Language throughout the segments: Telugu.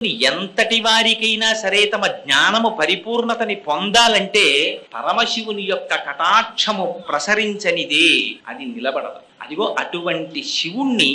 ఎంతటి వారికైనా సరే తమ జ్ఞానము పరిపూర్ణతని పొందాలంటే పరమశివుని యొక్క కటాక్షము ప్రసరించనిదే అది నిలబడదు. అదిగో అటువంటి శివుణ్ణి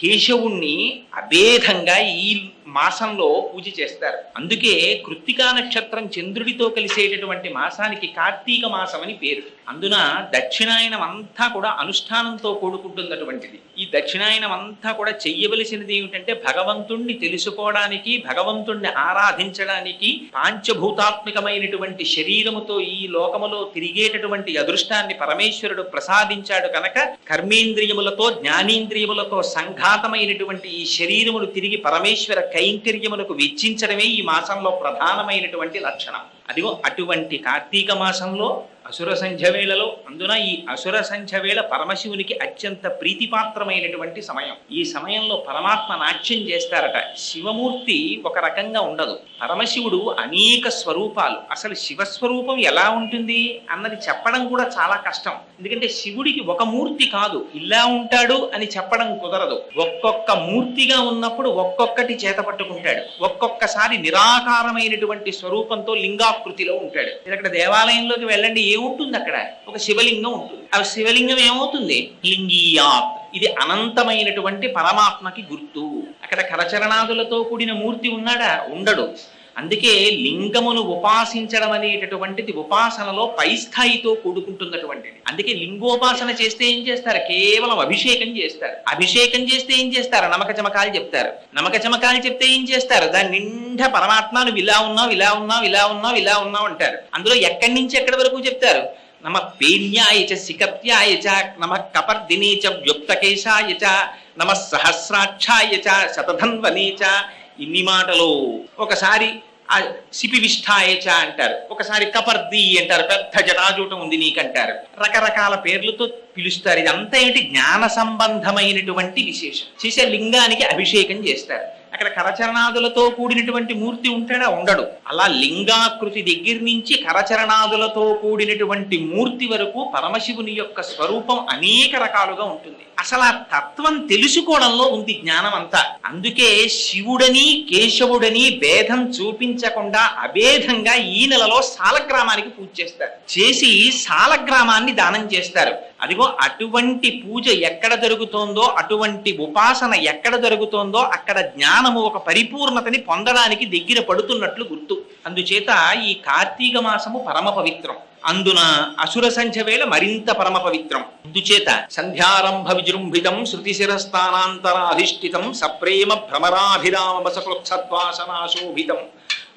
కేశవుణ్ణి అభేదంగా ఈ మాసంలో పూజ చేస్తారు. అందుకే కృత్తికా నక్షత్రం చంద్రుడితో కలిసేటటువంటి మాసానికి కార్తీక మాసం అని పేరు. అందున దక్షిణాయనం అంతా కూడా అనుష్ఠానంతో కూడుకుంటున్నటువంటిది. ఈ దక్షిణాయనం అంతా కూడా చెయ్యవలసినది ఏమిటంటే భగవంతుణ్ణి తెలుసుకోవడానికి భగవంతుణ్ణి ఆరాధించడానికి పాంచభూతాత్మికమైనటువంటి శరీరముతో ఈ లోకములో తిరిగేటటువంటి అదృష్టాన్ని పరమేశ్వరుడు ప్రసాదించాడు కనుక కర్మేంద్రియములతో జ్ఞానేంద్రియములతో సంఘాతమైనటువంటి ఈ శరీరములు తిరిగి పరమేశ్వర కైంకర్యములకు వెచ్చించడమే ఈ మాసంలో ప్రధానమైనటువంటి లక్షణం. అదిగో అటువంటి కార్తీక మాసంలో అసుర సంధ్యవేళలో అందున ఈ అసుర సంధ్యవేళ పరమశివునికి అత్యంత ప్రీతిపాత్రమైనటువంటి సమయం. ఈ సమయంలో పరమాత్మ నాట్యం చేస్తారట. శివమూర్తి ఒక రకంగా ఉండదు. పరమశివుడు అనేక స్వరూపాలు. అసలు శివస్వరూపం ఎలా ఉంటుంది అన్నది చెప్పడం కూడా చాలా కష్టం. ఎందుకంటే శివుడికి ఒక మూర్తి కాదు. ఇలా ఉంటాడు అని చెప్పడం కుదరదు. ఒక్కొక్క మూర్తిగా ఉన్నప్పుడు ఒక్కొక్కటి చేత పట్టుకుంటాడు. ఒక్కొక్కసారి నిరాకారమైనటువంటి స్వరూపంతో లింగాకృతిలో ఉంటాడు. ఇక్కడ దేవాలయంలోకి వెళ్ళండి ఏముంటుంది అక్కడ? ఒక శివలింగం ఉంటుంది. ఆ శివలింగం ఏమవుతుంది? లింగీయాత్. ఇది అనంతమైనటువంటి పరమాత్మకి గుర్తు. అక్కడ కరచరణాదులతో కూడిన మూర్తి ఉన్నాడా? ఉండడు. అందుకే లింగమును ఉపాసించడం అనేటటువంటిది ఉపాసనలో పై స్థాయితో కూడుకుంటున్నటువంటిది. అందుకే లింగోపాసన చేస్తే ఏం చేస్తారు? కేవలం అభిషేకం చేస్తారు. అభిషేకం చేస్తే ఏం చేస్తారు? నమక చమకాలు చెప్తారు. నమక చమకాలు చెప్తే ఏం చేస్తారు? దాని నిండా పరమాత్మ నువ్వు ఇలా ఉన్నావు ఇలా ఉన్నావు ఇలా ఉన్నావు ఇలా ఉన్నావు అంటారు. అందులో ఎక్కడి నుంచి ఎక్కడి వరకు చెప్తారు? నమ పేన్యాయ చ సికత్యాయ చ నమ కపర్దినే చ వ్యుక్తకేశాయ చ నమ సహస్రాక్షాయ చ శతధన్వనే చ ఇన్ని మాటలు. ఒకసారి ఆ సిపివిష్ఠాయ అంటారు. ఒకసారి కపర్ది అంటారు. పెద్ద జటాజూటం ఉంది నీకంటారు. రకరకాల పేర్లతో పిలుస్తారు. ఇదంతా ఏంటి జ్ఞాన సంబంధమైనటువంటి విశేషం. చేసే లింగానికి అభిషేకం చేస్తారు. అక్కడ కరచరణాదులతో కూడినటువంటి మూర్తి ఉంటాడా ఉండడు. అలా లింగాకృతి దగ్గర నుంచి కరచరణాదులతో కూడినటువంటి మూర్తి వరకు పరమశివుని యొక్క స్వరూపం అనేక రకాలుగా ఉంటుంది. అసలు ఆ తత్వం తెలుసుకోవడంలో ఉంది జ్ఞానం అంతా అందుకే శివుడని కేశవుడని భేదం చూపించకుండా అభేదంగా ఈ నెలలో సాలగ్రామానికి పూజ చేస్తారు. చేసి సాలగ్రామాన్ని దానం చేస్తారు. అదిగో అటువంటి పూజ ఎక్కడ జరుగుతోందో అటువంటి ఉపాసన ఎక్కడ జరుగుతోందో అక్కడ జ్ఞానము ఒక పరిపూర్ణతని పొందడానికి దగ్గర పడుతున్నట్లు గుర్తు. అందుచేత ఈ కార్తీక మాసము పరమ పవిత్రం. అందున అసుర సంఖ్య వేళ మరింత పరమ పవిత్రం. అందుచేత సంధ్యారంభ విజృంభితం శృతి శిరస్థానాంతరాధిష్ఠితం సప్రేమ భ్రమరాభిరామ బసకృత్సద్వాసనాశోభితం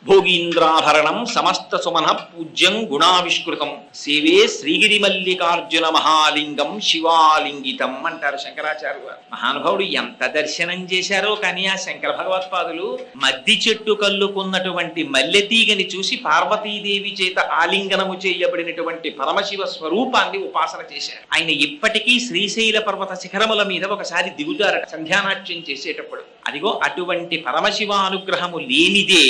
భోగీంద్రాభరణం సమస్త సుమన పూజ్యం గుణావిష్కృతం. సేవే శ్రీగిరి మల్లికార్జున మహాలింగం శివాలింగితం అంటారు శంకరాచార్య వారు మహానుభావుడు ఎంత దర్శనం చేశారో కానీ ఆ శంకర భగవత్పాదులు మద్ది చెట్టు కల్లుకున్నటువంటి మల్లెతీగని చూసి పార్వతీదేవి చేత ఆలింగనము చేయబడినటువంటి పరమశివ స్వరూపాన్ని ఉపాసన చేశారు. ఆయన ఇప్పటికీ శ్రీశైల పర్వత శిఖరముల మీద ఒకసారి దిగుతారట సంధ్యానాట్యం చేసేటప్పుడు. అదిగో అటువంటి పరమశివ అనుగ్రహము లేనిదే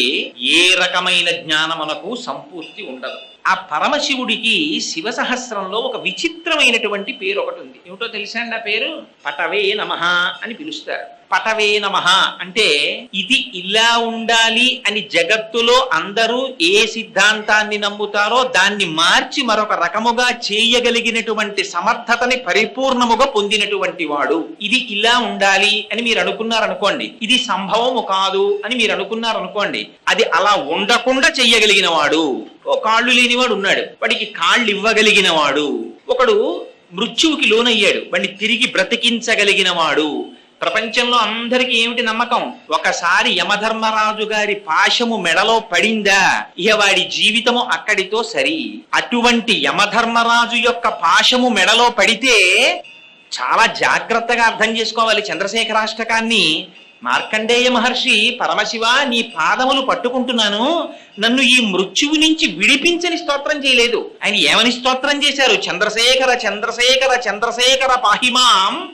ఏ రకమైన జ్ఞానమునకు సంపూర్తి ఉండదు. ఆ పరమశివుడికి శివ సహస్రంలో ఒక విచిత్రమైనటువంటి పేరు ఒకటి ఉంది ఏమిటో తెలుసా అండి ఆ పేరు? పటవే నమ అని పిలుస్తారు. పటవే నమః అంటే ఇది ఇలా ఉండాలి అని జగత్తులో అందరూ ఏ సిద్ధాంతాన్ని నమ్ముతారో దాన్ని మార్చి మరొక రకముగా చేయగలిగినటువంటి సమర్థతని పరిపూర్ణముగా పొందినటువంటి వాడు. ఇది ఇలా ఉండాలి అని మీరు అనుకున్నారనుకోండి. ఇది సంభవము కాదు అని మీరు అనుకున్నారనుకోండి. అది అలా ఉండకుండా చెయ్యగలిగిన వాడు. ఓ కాళ్ళు లేనివాడు ఉన్నాడు. వాడికి కాళ్ళు ఇవ్వగలిగిన వాడు. ఒకడు మృత్యువుకి లోనయ్యాడు. వాడిని తిరిగి బ్రతికించగలిగిన వాడు. ప్రపంచంలో అందరికీ ఏమిటి నమ్మకం? ఒకసారి యమధర్మరాజు గారి పాశము మెడలో పడిందా? ఇక వాడి జీవితము అక్కడితో సరి. అటువంటి యమధర్మరాజు యొక్క పాశము మెడలో పడితే చాలా జాగ్రత్తగా అర్థం చేసుకోవాలి చంద్రశేఖరాష్టకాన్ని. మార్కండేయ మహర్షి పరమశివ నీ పాదములు పట్టుకుంటున్నాను. నన్ను ఈ మృత్యువు నుంచి విడిపించని స్తోత్రం చేయలేదు. ఆయన ఏమని స్తోత్రం చేశారు? చంద్రశేఖర చంద్రశేఖర చంద్రశేఖర పాహిమాం.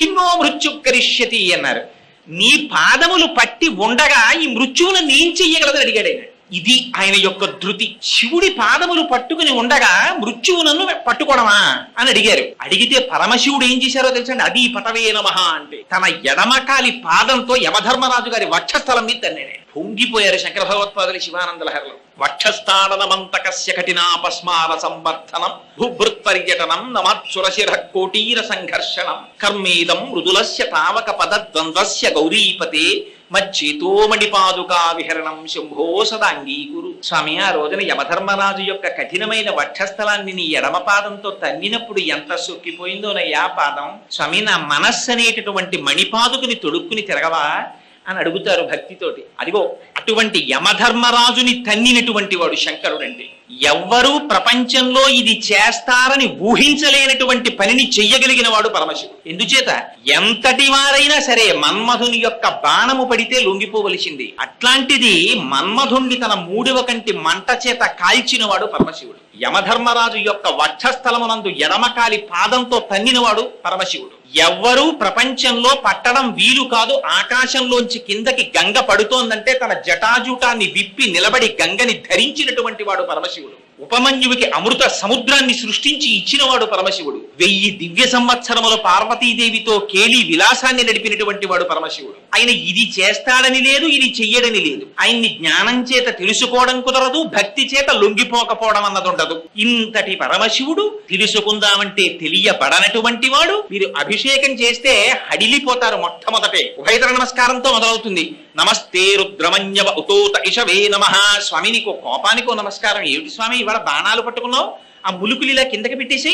కిన్నో మృత్యు కరిష్యతి అన్నారు. నీ పాదములు పట్టి ఉండగా ఈ మృత్యువును నేను చెయ్యగలదని అడిగాడు ఆయన. ఇది ఆయన యొక్క ధృతి. శివుడి పాదములు పట్టుకుని ఉండగా మృత్యువునన్ను పట్టుకోవడమా అని అడిగారు. అడిగితే పరమశివుడు ఏం చేశారో తెలుసండి? అది పటవే నమః అంటే తన ఎడమకాలి పాదంతో యమధర్మరాజు గారి వక్షస్థలం మీద తన్నాడు పొంగిపోయారు శంకర భగవత్పాదులు శివానంద లహరిలో. వక్షస్థాడనమంతకస్య కఠినాపస్మార సంవర్ధనం భూభృత్పర్యటనం నమాచురశిర కోటీర సంఘర్షణం కర్మేదం మృదులస్య తావక పదద్వంద్వస్య గౌరీపతే మచ్చేతోమణిపాదుకా విహరణం శంభో సదాంగీకురు. స్వామి ఆ రోజున యమధర్మరాజు యొక్క కఠినమైన వక్షస్థలాన్ని నీ ఎడమ పాదంతో తన్నినప్పుడు ఎంత సొక్కిపోయిందోనయ్యా పాదం? స్వామి నా మనస్సు అనేటటువంటి మణిపాదుకుని తొడుక్కుని తిరగవా? అని అడుగుతారు భక్తితోటి. అదిగో అటువంటి యమధర్మరాజుని తన్నినటువంటి వాడు శంకరుడు అంటే ఎవ్వరూ ప్రపంచంలో ఇది చేస్తారని ఊహించలేనటువంటి పనిని చెయ్యగలిగిన వాడు పరమశివుడు. ఎందుచేత? ఎంతటి వారైనా సరే మన్మధుని యొక్క బాణము పడితే లొంగిపోవలసింది. అట్లాంటిది మన్మధుణ్ణి తన మూడవ కంటి మంట చేత కాల్చిన వాడు పరమశివుడు. యమధర్మరాజు యొక్క వక్షస్థలమునందు ఎడమకాలి పాదంతో తన్నినవాడు పరమశివుడు. ఎవ్వరూ ప్రపంచంలో పట్టడం వీలు కాదు ఆకాశంలోంచి కిందకి గంగ పడుతోందంటే తన జటాజూటాన్ని విప్పి నిలబడి గంగని ధరించినటువంటి వాడు పరమశివుడు. ఉపమన్యుడికి అమృత సముద్రాన్ని సృష్టించి ఇచ్చినవాడు పరమశివుడు. వెయ్యి దివ్య సంవత్సరముల పార్వతీదేవితో కేలి విలాసాన్ని నడిపినటువంటి వాడు పరమశివుడు. ఆయన ఇది చేస్తాడని లేదు ఇది చెయ్యడని లేదు. ఆయన్ని జ్ఞానం చేత తెలుసుకోవడం కుదరదు భక్తి చేత లొంగిపోకపోవడం అన్నది ఉండదు ఇంతటి పరమశివుడు తెలుసుకుందామంటే తెలియబడనటువంటి వాడు. మీరు అభిషేకం చేస్తే హడిలిపోతారు మొట్టమొదటే. ఉభయతర నమస్కారంతో మొదలవుతుంది. నమస్తే రుద్రమన్యవ ఉతోత ఇషవే నమ. స్వామి నీకు కోపానికో నమస్కారం. ఏమిటి స్వామి ఇవాళ బాణాలు పట్టుకున్నావు? ఆ ములుకులు ఇలా కిందకి పెట్టేసి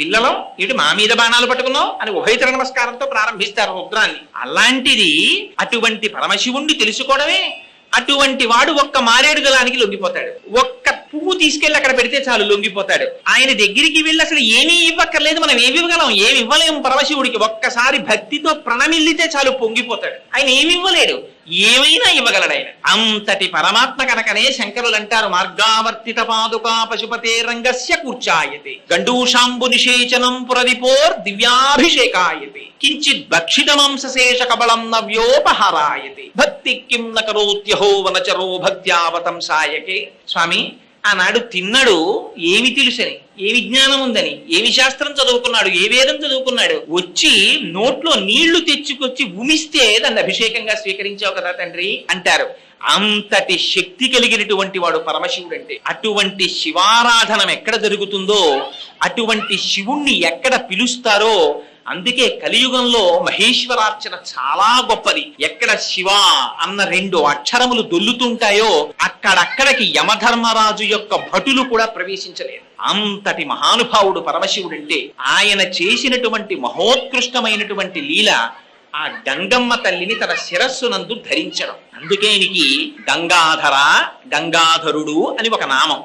పిల్లలు ఇటు మా మీద బాణాలు పట్టుకున్నావు అని ఉభయతర నమస్కారంతో ప్రారంభిస్తారు రుద్రాన్ని అలాంటిది అటువంటి పరమశివుణ్ణి తెలుసుకోవడమే. అటువంటి వాడు ఒక్క మారేడు గలానికి లొంగిపోతాడు. ఒక్క ఉప్పు తీసుకెళ్ళి అక్కడ పెడితే చాలు లొంగిపోతాడు. ఆయన దగ్గరికి వెళ్ళి అసలు ఏమీ ఇవ్వక్కర్లేదు మనం ఏమి ఇవ్వగలం ఏమి ఇవ్వలేము పరమశివుడికి. ఒక్కసారి భక్తితో ప్రణమిల్లితే చాలు పొంగిపోతాడు. ఆయన ఏమి ఇవ్వలేడు. ఏమైనా ఇవ్వగలడు ఆయన. అంతటి పరమాత్మ కనుకనే శంకరులు అంటారు మార్గావర్తిత పాదుకా పశుపతే రంగస్య కూర్చాయతే. గండూషాంబు నిషేచనం పురదిపోర్ దివ్యాభిషేకాయతే. కించిత్ భక్షిత మాంసశేష కబళం నవ్యోపహారాయతే. భక్తి కిం నకరోత్యహో వనచరో భక్త్యావతంసాయకే స్వామి ఆనాడు తిన్నడు ఏమి తెలుసని ఏ విజ్ఞానం ఉందని ఏమి శాస్త్రం చదువుకున్నాడు ఏ వేదం చదువుకున్నాడు వచ్చి నోట్లో నీళ్ళు తెచ్చుకొచ్చి ఉమిస్తే దాన్ని అభిషేకంగా స్వీకరించావు కదా తండ్రి అంటారు. అంతటి శక్తి కలిగినటువంటి వాడు పరమశివుడు అంటే అటువంటి శివారాధనం ఎక్కడ జరుగుతుందో అటువంటి శివుణ్ణి ఎక్కడ పిలుస్తారో అందుకే కలియుగంలో మహేశ్వరార్చన చాలా గొప్పది. ఎక్కడ శివ అన్న రెండు అక్షరములు దొల్లుతుంటాయో అక్కడక్కడికి యమధర్మరాజు యొక్క భటులు కూడా ప్రవేశించలేదు. అంతటి మహానుభావుడు పరమశివుడంటే ఆయన చేసినటువంటి మహోత్కృష్టమైనటువంటి లీల ఆ గంగమ్మ తల్లిని తన శిరస్సునందు ధరించడం. అందుకే ఈయనకి గంగాధర గంగాధరుడు అని ఒక నామం.